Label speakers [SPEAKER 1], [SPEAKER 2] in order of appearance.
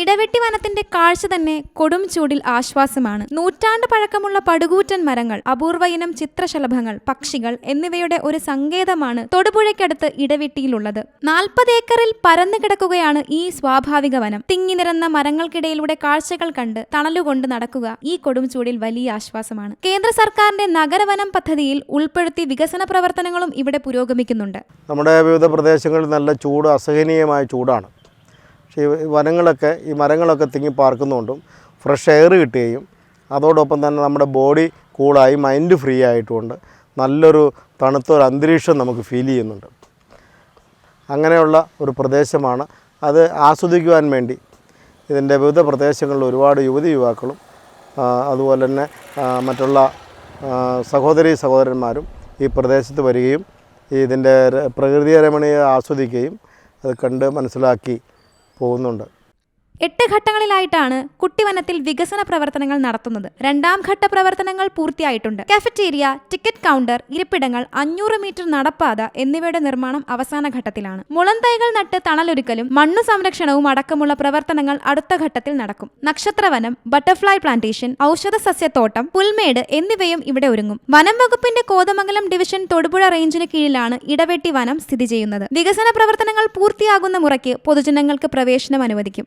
[SPEAKER 1] ഇടവെട്ടി വനത്തിന്റെ കാഴ്ച തന്നെ കൊടും ചൂടിൽ ആശ്വാസമാണ്. നൂറ്റാണ്ട് പഴക്കമുള്ള പടുകൂറ്റൻ മരങ്ങൾ അപൂർവയിനം ചിത്രശലഭങ്ങൾ പക്ഷികൾ എന്നിവയുടെ ഒരു സങ്കേതമാണ് തൊടുപുഴയ്ക്കടുത്ത് ഇടവെട്ടിയിലുള്ളത്. നാൽപ്പത് ഏക്കറിൽ പരന്നു കിടക്കുകയാണ് ഈ സ്വാഭാവിക വനം. തിങ്ങി നിറന്ന മരങ്ങൾക്കിടയിലൂടെ കാഴ്ചകൾ കണ്ട് തണലുകൊണ്ട് നടക്കുക ഈ കൊടും ചൂടിൽ വലിയ ആശ്വാസമാണ്. കേന്ദ്ര സർക്കാരിന്റെ നഗരവനം പദ്ധതിയിൽ ഉൾപ്പെടുത്തി വികസന പ്രവർത്തനങ്ങളും ഇവിടെ പുരോഗമിക്കുന്നുണ്ട്.
[SPEAKER 2] നമ്മുടെ വിവിധ പ്രദേശങ്ങളിൽ നല്ല ചൂട് അസഹനീയമായ ചൂടാണ്. പക്ഷേ ഈ വനങ്ങളൊക്കെ ഈ മരങ്ങളൊക്കെ തിങ്ങി പാർക്കുന്നതുകൊണ്ടും ഫ്രഷ് എയർ കിട്ടുകയും അതോടൊപ്പം തന്നെ നമ്മുടെ ബോഡി കൂളായി മൈൻഡ് ഫ്രീ ആയിട്ടുമുണ്ട് നല്ലൊരു തണുത്തൊരു അന്തരീക്ഷം നമുക്ക് ഫീൽ ചെയ്യുന്നുണ്ട്. അങ്ങനെയുള്ള ഒരു പ്രദേശമാണ്. അത് ആസ്വദിക്കുവാൻ വേണ്ടി ഇതിന്റെ വിവിധ പ്രദേശങ്ങളിൽ ഒരുപാട് യുവതി യുവാക്കളും അതുപോലെ തന്നെ മറ്റുള്ള സഹോദരി സഹോദരന്മാരും ഈ പ്രദേശത്ത് വരികയും ഇതിന്റെ പ്രകൃതി രമണീയ ആസ്വദിക്കുകയും അത് കണ്ട് മനസ്സിലാക്കി പോകുന്നുണ്ട്.
[SPEAKER 1] എട്ട് ഘട്ടങ്ങളിലായിട്ടാണ് കുട്ടിവനത്തിൽ വികസന പ്രവർത്തനങ്ങൾ നടത്തുന്നത്. രണ്ടാം ഘട്ട പ്രവർത്തനങ്ങൾ പൂർത്തിയായിട്ടുണ്ട്. കഫറ്റേരിയ ടിക്കറ്റ് കൗണ്ടർ ഇരിപ്പിടങ്ങൾ അഞ്ഞൂറ് മീറ്റർ നടപ്പാത എന്നിവയുടെ നിർമ്മാണം അവസാന ഘട്ടത്തിലാണ്. മുളന്തൈകൾ നട്ട് തണലൊരുക്കലും മണ്ണ് സംരക്ഷണവും അടക്കമുള്ള പ്രവർത്തനങ്ങൾ അടുത്ത ഘട്ടത്തിൽ നടക്കും. നക്ഷത്രവനം ബട്ടർഫ്ലൈ പ്ലാന്റേഷൻ ഔഷധ സസ്യത്തോട്ടം പുൽമേട് എന്നിവയും ഇവിടെ ഒരുങ്ങും. വനം വകുപ്പിന്റെ കോതമംഗലം ഡിവിഷൻ തൊടുപുഴ റേഞ്ചിന് കീഴിലാണ് ഇടവെട്ടി വനം സ്ഥിതി ചെയ്യുന്നത്. വികസന പ്രവർത്തനങ്ങൾ പൂർത്തിയാകുന്ന മുറയ്ക്ക് പൊതുജനങ്ങൾക്ക് പ്രവേശനം അനുവദിക്കും.